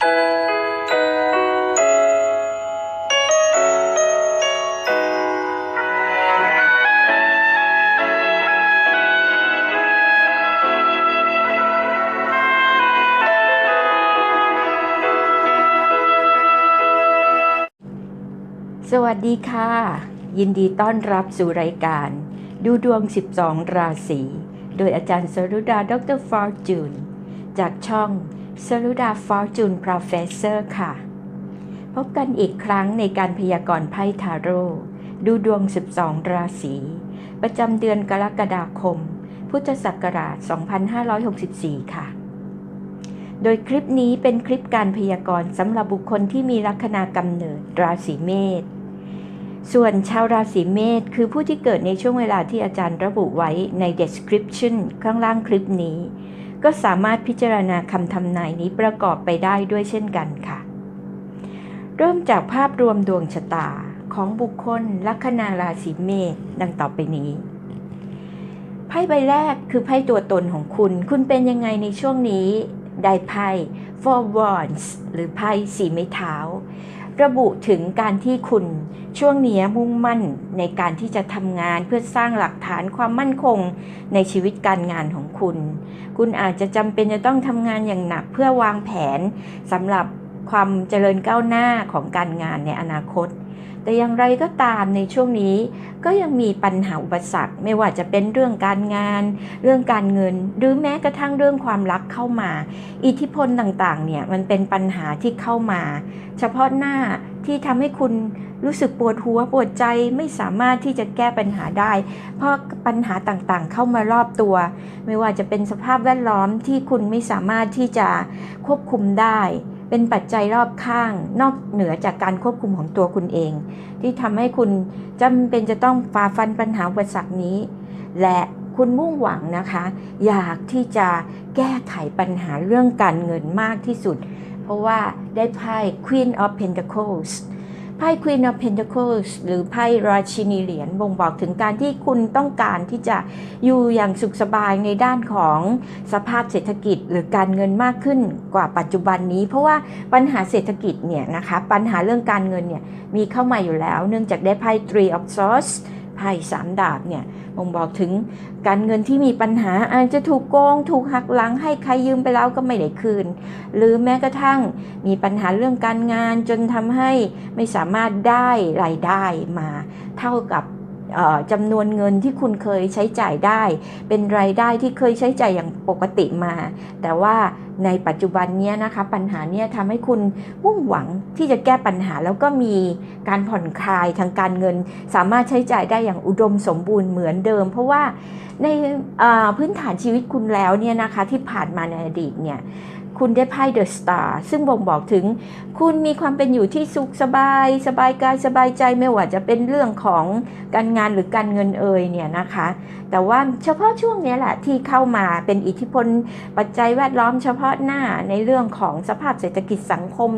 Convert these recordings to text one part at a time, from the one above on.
สวัสดีค่ะ ยินดีต้อนรับสู่รายการ ดูดวง 12 ราศี โดยอาจารย์สรุดา ดรฟอร์จูน จากช่อง สรุดาฟอร์จูน Professor ค่ะ พบกันอีกครั้งในการพยากรณ์ไพ่ทาโร่ดูดวง 12 ราศี ประจำเดือนกรกฎาคม พุทธศักราช 2564 ค่ะ โดยคลิปนี้เป็นคลิปการพยากรณ์สำหรับบุคคลที่มีลัคนากำเนิดราศีเมษส่วนชาวราศีเมษคือผู้ที่เกิดในช่วงเวลาที่อาจารย์ระบุไว้ใน description ข้างล่างคลิปนี้ ก็สามารถพิจารณาคำทำนายนี้ประกอบไปได้ด้วยเช่นกันค่ะ เริ่มจากภาพรวมดวงชะตาของบุคคลลัคนาราศีเมษดังต่อไปนี้ไพ่ใบแรกคือไพ่ตัวตนของคุณ คุณเป็นยังไงในช่วงนี้ ได้ไพ่ Four Wands หรือไพ่สีไม้เท้า ระบุถึงการที่คุณช่วงนี้มุ่งมั่นในการที่จะทำงานเพื่อสร้างหลักฐานความมั่นคงในชีวิตการงานของคุณ คุณอาจจะจำเป็นจะต้องทำงานอย่างหนักเพื่อวางแผนสำหรับความเจริญก้าวหน้าของการงานในอนาคต แต่อย่างไรก็ตามในช่วงนี้ก็ยังมีปัญหาอุปสรรค ไม่ว่าจะเป็นเรื่องการงาน เรื่องการเงิน หรือแม้กระทั่งเรื่องความรักเข้ามา อิทธิพลต่างๆเนี่ยมันเป็นปัญหาที่เข้ามา เฉพาะหน้าที่ทำให้คุณรู้สึกปวดหัวปวดใจไม่สามารถที่จะแก้ปัญหาได้ เพราะปัญหาต่างๆ เข้ามารอบตัว ไม่ว่าจะเป็นสภาพแวดล้อมที่คุณไม่สามารถที่จะควบคุมได้ เป็นปัจจัยรอบข้างนอกเหนือจากการควบคุมของตัวคุณเอง ที่ทำให้คุณจำเป็นจะต้องฝ่าฟันปัญหาอุปสรรคนี้ และคุณมุ่งหวังนะคะ อยากที่จะแก้ไขปัญหาเรื่องการเงินมากที่สุด เพราะว่าได้ไพ่ Queen of Pentacles ไพ่ Queen of Pentacles หรือไพ่ราชินีเหรียญบ่งบอกถึงการที่คุณต้องการที่จะอยู่อย่างสุขสบายในด้านของสภาพเศรษฐกิจหรือการเงินมากขึ้นกว่าปัจจุบันนี้ เพราะว่าปัญหาเศรษฐกิจเนี่ยนะคะปัญหาเรื่องการเงินเนี่ยมีเข้ามาอยู่แล้ว เนื่องจากได้ไพ่ Three of Swords ไพ่สามดาบเนี่ยบ่งบอกถึงการเงินที่มีปัญหาอาจจะถูกโกง ถูกหักหลังให้ใครยืมไปแล้วก็ไม่ได้คืน หรือแม้กระทั่งมีปัญหาเรื่องการงานจนทำให้ไม่สามารถได้รายได้มาเท่ากับ จำนวนเงินที่คุณเคยใช้จ่ายได้ เป็นรายได้ที่เคยใช้จ่ายอย่างปกติมา แต่ว่าในปัจจุบันนี้นะคะปัญหาเนี้ยทำให้คุณมุ่งหวังที่จะแก้ปัญหาแล้วก็มีการผ่อนคลายทางการเงิน สามารถใช้จ่ายได้อย่างอุดมสมบูรณ์เหมือนเดิม เพราะว่าในพื้นฐานชีวิตคุณแล้วเนี่ยนะคะที่ผ่านมาในอดีตเนี่ย คุณได้ไพ่เดอะสตาร์ซึ่งบ่งบอกถึง คุณมีความเป็นอยู่ที่สุขสบาย สบายกายสบายใจไม่ว่าจะเป็นเรื่องของการงานหรือการเงินเอ่ยเนี่ยนะคะ แต่ว่าเฉพาะช่วงนี้แหละที่เข้ามาเป็นอิทธิพลปัจจัยแวดล้อมเฉพาะหน้าในเรื่องของสภาพเศรษฐกิจสังคม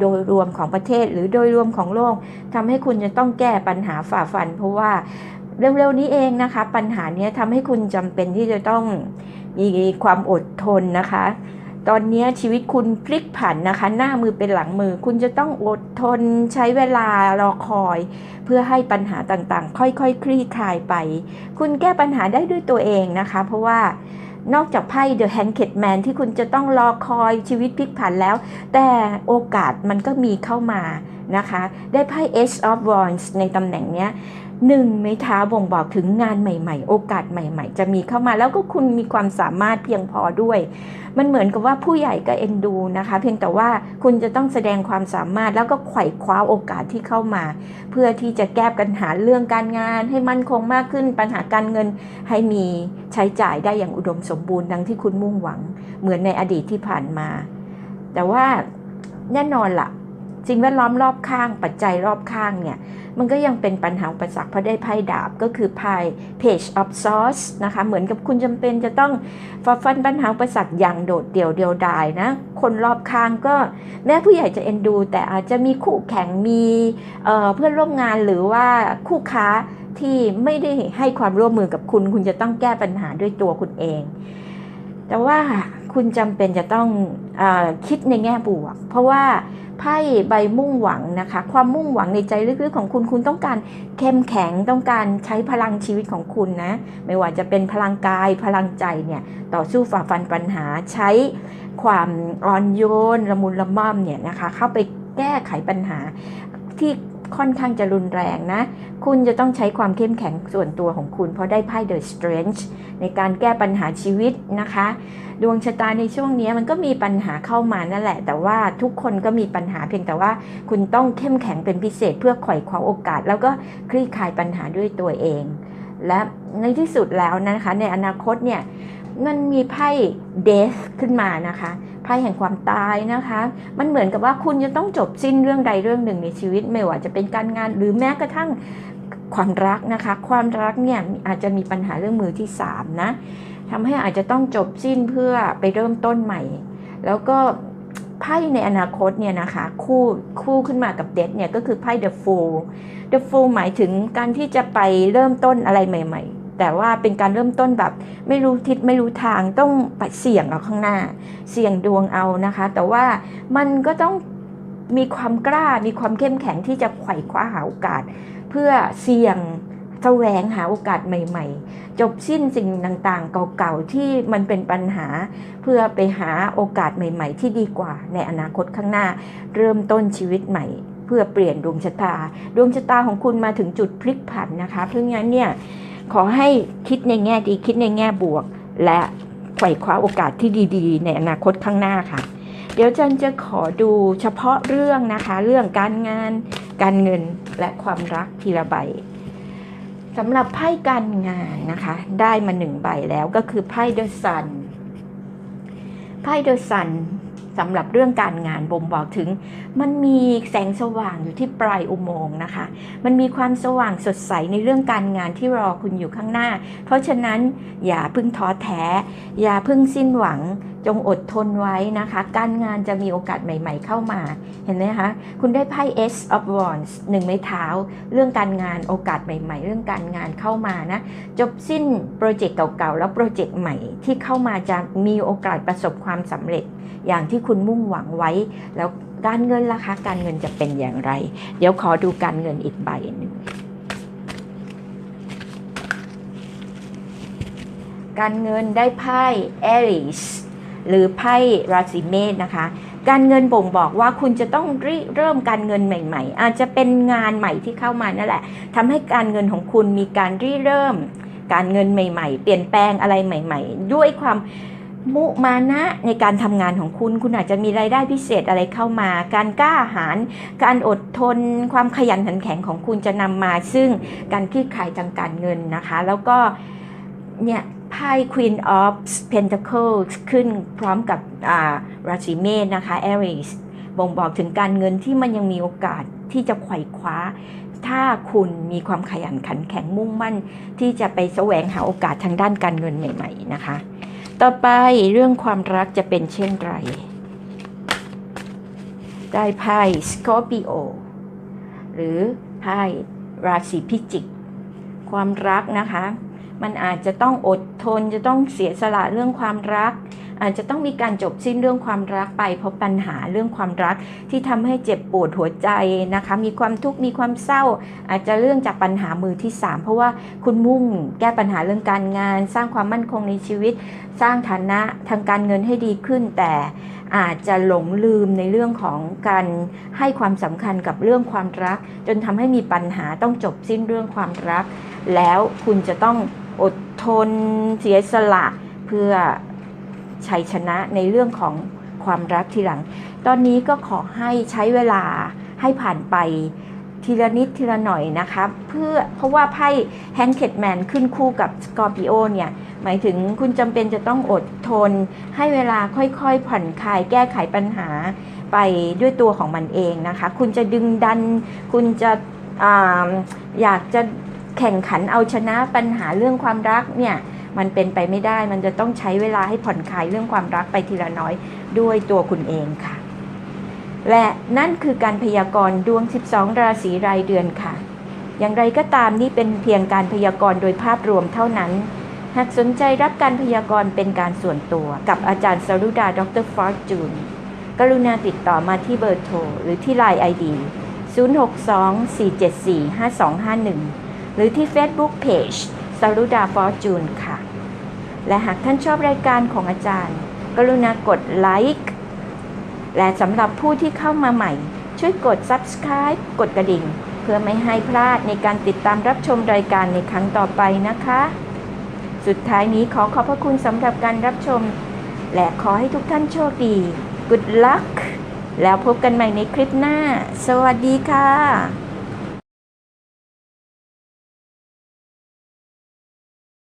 โดยรวมของประเทศหรือโดยรวมของโลกทำให้คุณจะต้องแก้ปัญหาฝ่าฟัน เพราะว่าเร็วๆนี้เองนะคะ ปัญหาเนี้ยทำให้คุณจำเป็นที่จะต้องมีความอดทนนะคะ ตอนนี้ชีวิตคุณพลิกผันนะคะ หน้ามือเป็นหลังมือ คุณจะต้องอดทนใช้เวลารอคอย เพื่อให้ปัญหาต่างๆ ค่อยๆคคลี่คลายไป คุณแก้ปัญหาได้ด้วยตัวเองนะคะ เพราะว่านอกจากไพ่ The Handed Man ที่คุณจะต้องรอคอยชีวิตพลิกผันแล้ว แต่โอกาสมันก็มีเข้ามานะคะ ได้ไพ่ Ace of Wands ในตำแหน่งเนี้ย หนึ่งไม้เท้าบ่งบอกถึงงานใหม่ ๆ โอกาสใหม่ ๆ จะมีเข้ามาแล้วก็คุณมีความสามารถเพียงพอด้วย มันเหมือนกับว่าผู้ใหญ่ก็เอ็นดูนะคะ เพียงแต่ว่าคุณจะต้องแสดงความสามารถแล้วก็ไขว่คว้าโอกาสที่เข้ามา เพื่อที่จะแก้ปัญหาเรื่องการงาน ให้มั่นคงมากขึ้น ปัญหาการเงินให้มีใช้จ่ายได้อย่างอุดมสมบูรณ์ดังที่คุณมุ่งหวัง เหมือนในอดีตที่ผ่านมา แต่ว่าแน่นอนละ่ะ สิ่งแวดล้อมรอบข้าง ปัจจัยรอบข้างเนี่ย มันก็ยังเป็นปัญหาอุปสรรคเพราะได้ไพ่ดาบก็คือไพ่ Page of Swords นะคะ เหมือนกับคุณจำเป็นจะต้องฝ่าฟันปัญหาอุปสรรคอย่างโดดเดี่ยวเดียวดายนะ คนรอบข้างก็แม้ผู้ใหญ่จะเอ็นดู แต่อาจจะมีคู่แข่งมีเเพื่อนร่วมงานหรือว่าคู่ค้าที่ไม่ได้ให้ความร่วมมือกับคุณ คุณจะต้องแก้ปัญหาด้วยตัวคุณเอง แต่ว่าคุณจำเป็นจะต้องอคิดในแง่บวก เพราะว่า ไพ่ใบมุ่งหวังนะคะ ความมุ่งหวังในใจลึกๆของคุณคุณต้องการเข้มแข็งต้องการใช้พลังชีวิตของคุณนะ ไม่ว่าจะเป็นพลังกายพลังใจเนี่ยต่อสู้ฝ่าฟันปัญหาใช้ความอ่อนโยนละมุนละม่อมเนี่ยนะคะเข้าไปแก้ไขปัญหาที่ ค่อนข้างจะรุนแรงนะ คุณจะต้องใช้ความเข้มแข็งส่วนตัวของคุณ เพราะได้ไพ่ The Strength ในการแก้ปัญหาชีวิตนะคะ ดวงชะตาในช่วงนี้มันก็มีปัญหาเข้ามานั่นแหละ แต่ว่าทุกคนก็มีปัญหาเพียงแต่ว่าคุณต้องเข้มแข็งเป็นพิเศษเพื่อไขว่คว้าโอกาส แล้วก็คลี่คลายปัญหาด้วยตัวเอง และในที่สุดแล้วนะคะ ในอนาคตเนี่ยมันมีไพ่ Death ขึ้นมานะคะ พ่แห่งความตายนะคะ มันเหมือนกับว่าคุณจะต้องจบสิ้นเรื่องใดเรื่องหนึ่งในชีวิต ไม่ว่าจะเป็นการงานหรือแม้กระทั่งความรักนะคะ ความรักเนี่ยอาจจะมีปัญหาเรื่องมือที่สามนะทำให้อาจจะต้องจบสิ้นเพื่อไปเริ่มต้นใหม่ แล้วก็ไพ่ในอนาคตเนี่ยนะคะคู่คู่ขึ้นมากับเดดเนี่ยก็คือไพ่ The Fool The Fool หมายถึงการที่จะไปเริ่มต้นอะไรใหม่ ๆ แต่ว่าเป็นการเริ่มต้นแบบไม่รู้ทิศไม่รู้ทางต้องไปเสี่ยงเอาข้างหน้า เสี่ยงดวงเอานะคะ แต่ว่ามันก็ต้องมีความกล้ามีความเข้มแข็งที่จะไขว่คว้าหาโอกาส เพื่อเสี่ยงแสวงหาโอกาสใหม่ ๆ จบสิ้นสิ่งต่างๆ เก่าๆ ที่มันเป็นปัญหา เพื่อไปหาโอกาสใหม่ ๆ ที่ดีกว่าในอนาคตข้างหน้า เริ่มต้นชีวิตใหม่ เพื่อเปลี่ยนดวงชะตา ดวงชะตาของคุณมาถึงจุดพลิกผันนะคะ เพราะงั้นเนี่ย ขอให้คิดในแง่ดีคิดในแง่บวก และไขว่คว้าโอกาสที่ดี ๆ ในอนาคตข้างหน้าค่ะ เดี๋ยวจันจะขอดูเฉพาะเรื่องนะคะ เรื่องการงาน การเงินและความรักทีละใบสำหรับไพ่การงานนะคะ ได้มาหนึ่งใบแล้วก็คือไพ่เดอะซันไพ่เดอะซัน สำหรับเรื่องการงานบ่งบอกถึง มันมีแสงสว่างอยู่ที่ปลายอุโมงค์นะคะ มันมีความสว่างสดใสในเรื่องการงานที่รอคุณอยู่ข้างหน้า เพราะฉะนั้นอย่าพึ่งท้อแท้ อย่าพึ่งสิ้นหวังจงอดทนไว้นะคะ การงานจะมีโอกาสใหม่ ๆ เข้ามา เห็นไหมคะ คุณได้ไพ่ S of Wands หนึ่งไม้เท้า เรื่องการงานโอกาสใหม่ ๆ เรื่องการงานเข้ามานะ จบสิ้นโปรเจกต์เก่าๆ แล้วโปรเจกต์ใหม่ที่เข้ามาจะมีโอกาสประสบความสำเร็จ อย่างที่คุณมุ่งหวังไว้ แล้วการเงินล่ะคะการเงินจะเป็นอย่างไร เดี๋ยวขอดูการเงินอีกใบหนึ่งการเงินได้ไพ่เอริส หรือไพ่ราศีเมษนะคะ การเงินบ่งบอกว่าคุณจะต้องริเริ่มการเงินใหม่ ๆ อาจจะเป็นงานใหม่ที่เข้ามานั่นแหละทำให้การเงินของคุณมีการริเริ่ม การเงินใหม่ ๆ เปลี่ยนแปลงอะไรใหม่ ๆ ด้วยความมุมานะในการทำงานของคุณ คุณอาจจะมีรายได้พิเศษอะไรเข้ามา การกล้าหาญการอดทน ความขยันขันแข็งของคุณจะนำมา ซึ่งการคลี่คลายทางการเงินนะคะ แล้วก็เนี่ย ไพ่ Queen of Pentacles ขึ้นพร้อมกับราศีเมษนะคะ Aries บ่งบอกถึงการเงินที่มันยังมีโอกาสที่จะไขว่คว้า ถ้าคุณมีความขยันขันแข็งมุ่งมั่น ที่จะไปแสวงหาโอกาสทางด้านการเงินใหม่ ๆ นะคะ ต่อไปเรื่องความรักจะเป็นเช่นไร ได้ไพ่ Scorpio หรือไพ่ราศีพิจิก ความรักนะคะ มันอาจจะต้องอดทนจะต้องเสียสละเรื่องความรัก อาจจะต้องมีการจบสิ้นเรื่องความรักไป เพราะปัญหาเรื่องความรักที่ทำให้เจ็บปวดหัวใจนะคะ มีความทุกข์มีความเศร้า อาจจะเรื่องจากปัญหามือที่ 3 เพราะว่าคุณมุ่งแก้ปัญหาเรื่องการงาน สร้างความมั่นคงในชีวิต สร้างฐานะทางการเงินให้ดีขึ้น แต่อาจจะหลงลืมในเรื่องของการให้ความสำคัญกับเรื่องความรัก จนทำให้มีปัญหาต้องจบสิ้นเรื่องความรัก แล้วคุณจะต้อง อดทนเสียสละเพื่อชัยชนะในเรื่องของความรักทีหลัง ตอนนี้ก็ขอให้ใช้เวลาให้ผ่านไปทีละนิดทีละหน่อยนะคะเพื่อเพราะว่าไพ่แฮนด์เคดแมนขึ้นคู่กับสกอร์ปิโอเนี่ยหมายถึงคุณจำเป็นจะต้องอดทน ให้เวลาค่อยๆ ผ่อนคลายแก้ไขปัญหาไปด้วยตัวของมันเองนะคะ คุณจะดึงดัน คุณจะออยากจะ แข่งขันเอาชนะปัญหาเรื่องความรักเนี่ยมันเป็นไปไม่ได้ มันจะต้องใช้เวลาให้ผ่อนคลายเรื่องความรักไปทีละน้อยด้วยตัวคุณเองค่ะ และนั่นคือการพยากรณ์ดวง 12 ราศีรายเดือนค่ะ อย่างไรก็ตามนี่เป็นเพียงการพยากรณ์โดยภาพรวมเท่านั้น หากสนใจรับการพยากรณ์เป็นการส่วนตัว กับอาจารย์สรุดาดรฟอร์จูนกรุณาติดต่อมาที่เบอร์โทรหรือที่ Line ID 062-474-5251 หรือที่ Facebook Page สรุดาฟอร์จูนค่ะ และหากท่านชอบรายการของอาจารย์ กรุณากดไลค์และสำหรับผู้ที่เข้ามาใหม่ ช่วยกด Subscribe กดกระดิ่ง เพื่อไม่ให้พลาดในการติดตามรับชมรายการในครั้งต่อไปนะคะ สุดท้ายนี้ขอขอบพระคุณสำหรับการรับชม และขอให้ทุกท่านโชคดี Good luck แล้วพบกันใหม่ในคลิปหน้า สวัสดีค่ะ